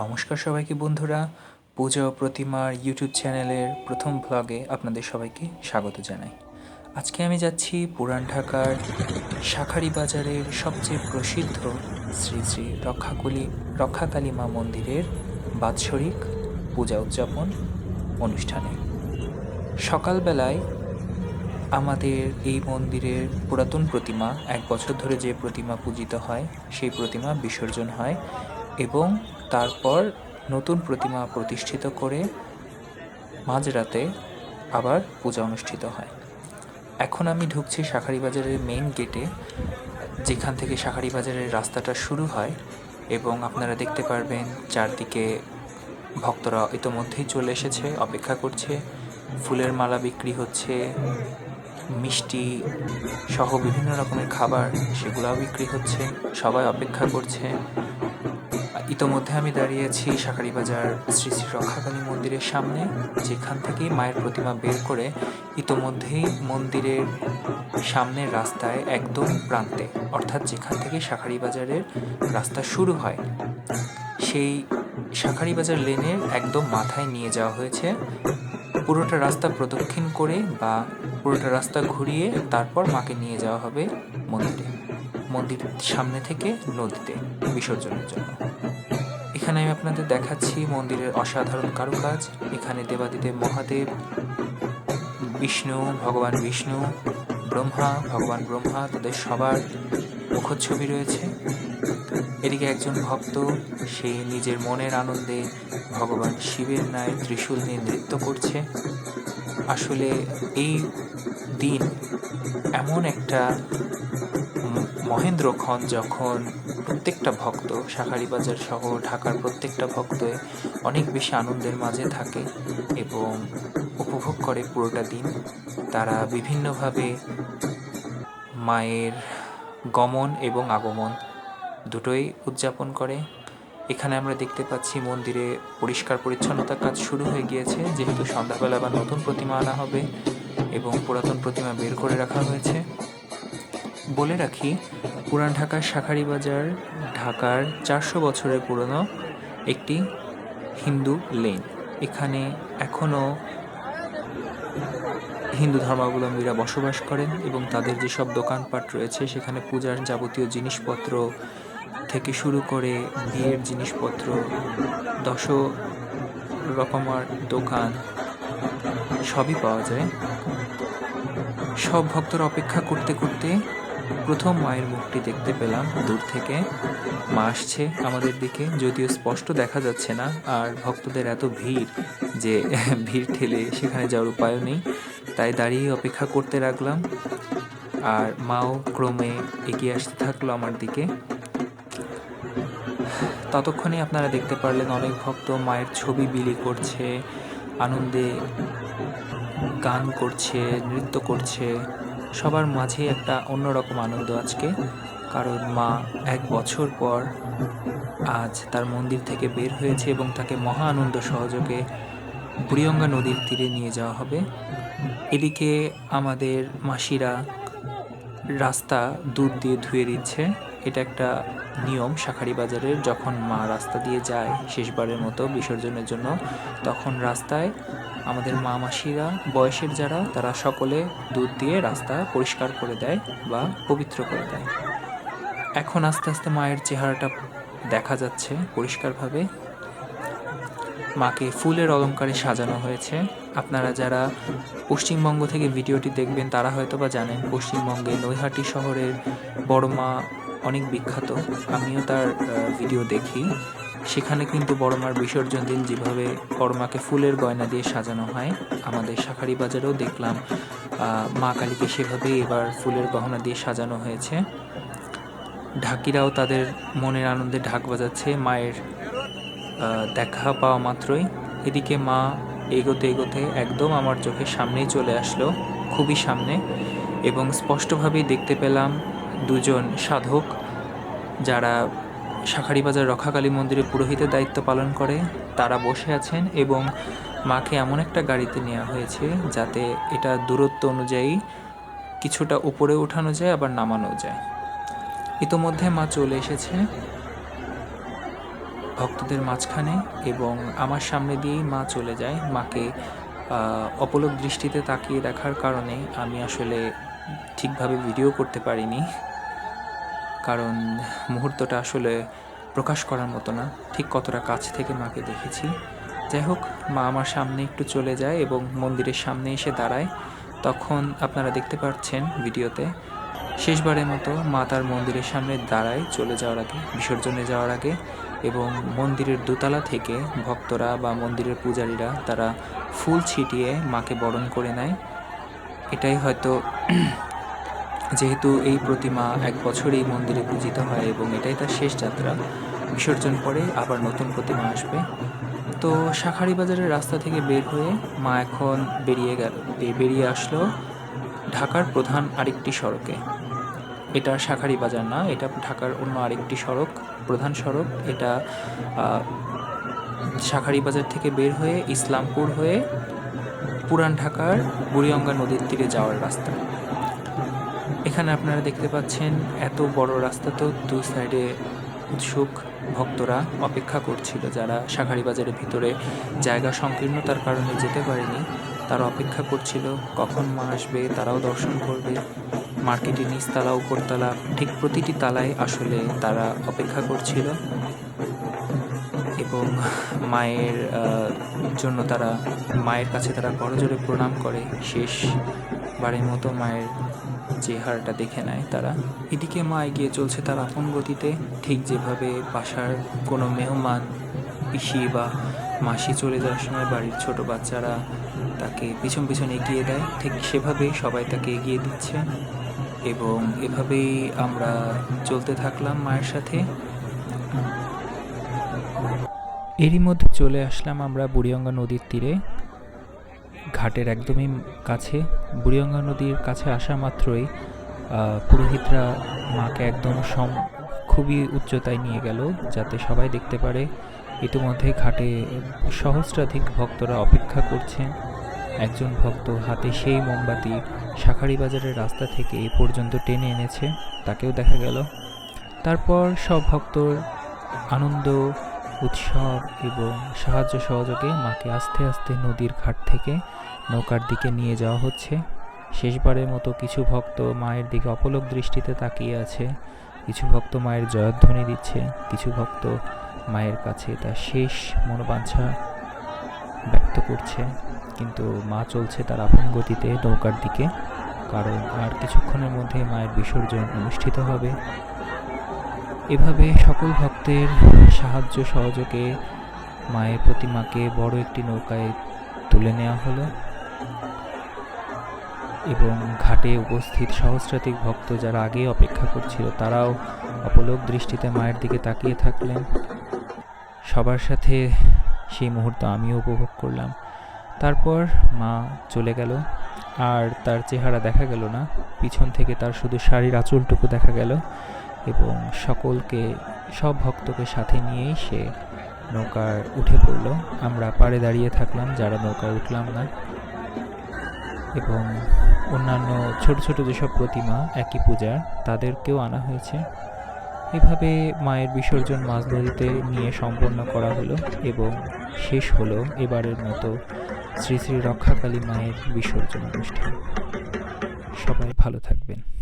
নমস্কার সবাইকে বন্ধুরা। পূজা প্রতিমার ইউটিউব চ্যানেলের প্রথম ভ্লগে আপনাদের সবাইকে স্বাগত জানাই। আজকে আমি যাচ্ছি পুরান ঢাকার শাখারি বাজারের সবচেয়ে প্রসিদ্ধ শ্রী শ্রী রক্ষাকুলি রক্ষাকালী মা মন্দিরের বাৎসরিক পূজা উদযাপন অনুষ্ঠানে। সকালবেলায় আমাদের এই মন্দিরের পুরাতন প্রতিমা, এক বছর ধরে যে প্রতিমা পূজিত হয়, সেই প্রতিমা বিসর্জন হয় এবং তারপর নতুন প্রতিমা প্রতিষ্ঠিত করে মাঝরাতে আবার পূজা অনুষ্ঠিত হয়। এখন আমি ঢুকছি শাখারি বাজারের মেইন গেটে যেখান থেকে শাখারি বাজারের রাস্তাটা শুরু হয় এবং আপনারা দেখতে পারবেন চারদিকে ভক্তরা ইতোমধ্যেই চলে এসেছে, অপেক্ষা করছে। ফুলের মালা বিক্রি হচ্ছে, মিষ্টি সহ বিভিন্ন রকমের খাবার, সেগুলোও বিক্রি হচ্ছে, সবাই অপেক্ষা করছে। ইতোমধ্যে আমি দাঁড়িয়ে আছি শাকারি বাজার, শ্রী শ্রী রক্ষাকালী মন্দিরের সামনে, যেখান থেকে মায়ের প্রতিমা বের করে ইতোমধ্যেই মন্দিরের সামনের রাস্তায় একদম প্রান্তে, অর্থাৎ যেখান থেকে শাকারি বাজারের রাস্তা শুরু হয়। সেই শাকারি বাজার লেনের একদম মাথায় নিয়ে যাওয়া হয়েছে। পুরোটা রাস্তা প্রদক্ষিণ করে বা পুরোটা রাস্তা ঘুরিয়ে তারপর মাকে নিয়ে যাওয়া হবে মন্দিরে মন্দির সামনে থেকে নদীতে বিসর্জনের জন্য। এখানে আমি আপনাদের দেখাচ্ছি মন্দিরের অসাধারণ কারুকাজ। এখানে দেবাদিদেব মহাদেব, বিষ্ণু, ভগবান বিষ্ণু, ব্রহ্মা, ভগবান ব্রহ্মা, তাদের সবার মুখচ্ছবি রয়েছে। এদিকে একজন ভক্ত, সে নিজের মনের আনন্দে ভগবান শিবের ন্যায় ত্রিশূল নিয়ে নৃত্য করছে। আসলে এই দিন এমন একটা ম- খন যখন প্রত্যেকটা ভক্ত শাখারি বাজার সহ ঢাকার প্রত্যেকটা ভক্ত অনেক বেশি আনন্দের মাঝে থাকে এবং উপভোগ করে পুরোটা দিন। তারা বিভিন্নভাবে মায়ের গমন এবং আগমন দুটোই উদযাপন করে। এখানে আমরা দেখতে পাচ্ছি মন্দিরে পরিষ্কার পরিচ্ছন্নতার কাজ শুরু হয়ে গিয়েছে, যেহেতু সন্ধ্যাবেলা আবার নতুন প্রতিমা আনা হবে এবং পুরাতন প্রতিমা বের করে রাখা হয়েছে। বলে রাখি, পুরান ঢাকার শাখারি বাজার ঢাকার চারশো বছরের পুরনো একটি হিন্দু লেন। এখানে এখনও হিন্দু ধর্মাবলম্বীরা বসবাস করেন এবং তাদের যেসব দোকানপাট রয়েছে, সেখানে পূজার যাবতীয় জিনিসপত্র থেকে শুরু করে বিয়ের জিনিসপত্র, দশ রকমার দোকান সবই পাওয়া যায়। সব ভক্তরা অপেক্ষা করতে করতে প্রথম মায়ের মুখটি দেখতে পেলাম, দূর থেকে। মা আসছে আমাদের দিকে, যদিও স্পষ্ট দেখা যাচ্ছে না, আর ভক্তদের এত ভিড় যে ভিড় ঠেলে সেখানে যাওয়ার উপায়ও নেই। তাই দাঁড়িয়ে অপেক্ষা করতে রাখলাম আর মাও ক্রমে এগিয়ে আসতে থাকল আমার দিকে। ততক্ষণে আপনারা দেখতে পারলেন অনেক ভক্ত মায়ের ছবি বিলি করছে, আনন্দে গান করছে, নৃত্য করছে। সবার মাঝে একটা অন্যরকম আনন্দ আজকে। কারণ মা এক বছর পর আজ তার মন্দির থেকে বের হয়েছে এবং তাকে মহা আনন্দ সহযোগে বুড়িগঙ্গা নদীর তীরে নিয়ে যাওয়া হবে। এদিকে আমাদের মাসিরা রাস্তা দুধ দিয়ে ধুয়ে দিচ্ছে। এটা একটা নিয়ম শাখারি বাজারের, যখন মা রাস্তা দিয়ে যায় শেষবারের মতো বিসর্জনের জন্য, তখন রাস্তায় আমাদের মা মাসিরা, বয়সের যারা, তারা সকলে দুধ দিয়ে রাস্তা পরিষ্কার করে দেয় বা পবিত্র করে দেয়। এখন আস্তে আস্তে মায়ের চেহারাটা দেখা যাচ্ছে পরিষ্কারভাবে। মাকে ফুলের অলংকারে সাজানো হয়েছে। আপনারা যারা পশ্চিমবঙ্গ থেকে ভিডিওটি দেখবেন, তারা হয়তো বা জানেন পশ্চিমবঙ্গে নৈহাটি শহরের বড় মা অনেক বিখ্যাত। আমিও তার ভিডিও দেখি। সেখানে কিন্তু বড়মার বিসর্জন দিন যেভাবে বড় মাকে ফুলের গয়না দিয়ে সাজানো হয়, আমাদের শাখারি বাজারেও দেখলাম মা কালীকে সেভাবেই এবার ফুলের গহনা দিয়ে সাজানো হয়েছে। ঢাকিরাও তাদের মনের আনন্দে ঢাক বাজাচ্ছে, মায়ের দেখা পাওয়া মাত্রই। এদিকে মা এগোতে এগোতে একদম আমার চোখের সামনেই চলে আসলো, খুবই সামনে, এবং স্পষ্টভাবেই দেখতে পেলাম দুজন সাধক, যারা শাখারি বাজার রক্ষাকালী মন্দিরে পুরোহিতের দায়িত্ব পালন করে। তারা বসে আছেন এবং মাকে এমন একটা গাড়িতে নেওয়া হয়েছে যাতে এটা দূরত্ব অনুযায়ী কিছুটা উপরে ওঠানো যায়, আবার নামানো যায়। ইতোমধ্যে মা চলে এসেছে ভক্তদের মাঝখানে এবং আমার সামনে দিয়েই মা চলে যায়। মাকে অপলক দৃষ্টিতে তাকিয়ে দেখার কারণে আমি আসলে ঠিকভাবে ভিডিও করতে পারিনি। কারণ মুহূর্তটা আসলে প্রকাশ করার মতো না। ঠিক কতটা কাছ থেকে মাকে দেখেছি। যাই হোক, মা আমার সামনে একটু চলে যায় এবং মন্দিরের সামনে এসে দাঁড়ায়। তখন আপনারা দেখতে পাচ্ছেন ভিডিওতে, শেষবারের মতো মা তার মন্দিরের সামনে দাঁড়ায় চলে যাওয়ার আগে, বিসর্জনে যাওয়ার আগে এবং মন্দিরের দোতলা থেকে ভক্তরা বা মন্দিরের পূজারীরা তারা ফুল ছিটিয়ে মাকে বরণ করে নেয়। এটাই হয়তো যেহেতু এই প্রতিমা এক বছর এই মন্দিরে পূজিত হয় এবং এটাই তার শেষ যাত্রা, বিসর্জন পরে আবার নতুন প্রতিমা আসবে। তো শাখারি বাজারের রাস্তা থেকে বের হয়ে মা এখন বেরিয়ে গেল বেরিয়ে আসলো ঢাকার প্রধান আরেকটি সড়কে। এটা শাখারি বাজার না, এটা ঢাকার অন্য আরেকটি সড়ক, প্রধান সড়ক। এটা শাখারি বাজার থেকে বের হয়ে ইসলামপুর হয়ে পুরান ঢাকার বুড়িগঙ্গা নদীর তীরে যাওয়ার রাস্তা। এখানে আপনারা দেখতে পাচ্ছেন এত বড় রাস্তা তো দুই সাইডে উৎসুক ভক্তরা অপেক্ষা করছিল যারা শাখারি বাজারের ভিতরে জায়গা সংকীর্ণতার কারণে যেতে পারেনি। তারা অপেক্ষা করছিল কখন মা আসবে, তারাও দর্শন করবে। মার্কেটের নিচতলা উপরতলা ঠিক প্রতিটি তালায় আসলে তারা অপেক্ষা করছিল। এবং মায়ের জন্য তারা, মায়ের কাছে তারা করজোরে প্রণাম করে। শেষ বারের মতো মায়ের চেহারাটা দেখে নেয় তারা। এদিকে মা এগিয়ে চলছে তার আপন গতিতে। ঠিক যেভাবে বাসার কোনো মেহমান, পিসি বা মাসি চলে যাওয়ার সময় বাড়ির ছোট বাচ্চারা তাকে পিছন পিছন এগিয়ে দেয়, ঠিক সেভাবেই সবাই তাকে এগিয়ে দিচ্ছে। এবং এভাবেই আমরা চলতে থাকলাম মায়ের সাথে। এরই মধ্যে চলে আসলাম আমরা বুড়িগঙ্গা নদীর তীরে। ঘাটের একদমই কাছে, বুড়িগঙ্গা নদীর কাছে আসা মাত্রই পুরোহিতরা মাকে একদম সম, খুবই উচ্চতায় নিয়ে গেল, যাতে সবাই দেখতে পারে। ইতিমধ্যে ঘাটে সহস্রাধিক ভক্তরা অপেক্ষা করছেন। একজন ভক্ত হাতে সেই মোমবাতি শাখারি বাজারের রাস্তা থেকে এ পর্যন্ত টেনে এনেছে, তাকেও দেখা গেল। তারপর সব ভক্তর আনন্দ উৎসব এবং সাহায্য সহযোগে মাকে আস্তে আস্তে নদীর ঘাট থেকে নৌকার দিকে নিয়ে যাওয়া হচ্ছে। শেষবারের মতো কিছু ভক্ত মায়ের দিকে অপলক দৃষ্টিতে তাকিয়ে আছে। কিছু ভক্ত মায়ের জয়ধ্বনি দিচ্ছে, কিছু ভক্ত মায়ের কাছে তার শেষ মনোবাঞ্ছা ব্যক্ত করছে। কিন্তু মা চলছে তার আপন গতিতে নৌকার দিকে, কারণ আর কিছুক্ষণের মধ্যে মায়ের বিসর্জন অনুষ্ঠিত হবে। এভাবে সকল ভক্তের সাহায্য সহযোগে মায়ের প্রতিমাকে বড় একটি নৌকায় তুলে নেওয়া হলো এবং ঘাটে উপস্থিত সহস্রাধিক ভক্ত যারা আগেই অপেক্ষা করছিল, তারাও অপলক দৃষ্টিতে মায়ের দিকে তাকিয়ে থাকলেন। সবার সাথে সেই মুহূর্ত আমিও উপভোগ করলাম। তারপর মা চলে গেল, আর তার চেহারা দেখা গেল না, পিছন থেকে তার শুধু শাড়ির আঁচলটুকু দেখা গেল। এবং সকলকে, সব ভক্তকে সাথে নিয়েই সে নৌকার উঠে পড়ল। আমরা পাড়ে দাঁড়িয়ে থাকলাম, যারা নৌকায় উঠলাম না। এবং অন্যান্য ছোট ছোট যেসব প্রতিমা, একই পূজার তাদেরকেও আনা হয়েছে। এভাবে মায়ের বিসর্জন মাছ নদীতে নিয়ে সম্পন্ন করা হলো এবং শেষ হলো এবারের মতো শ্রী শ্রী রক্ষাকালী মায়ের বিসর্জন অনুষ্ঠান। সবাই ভালো থাকবেন।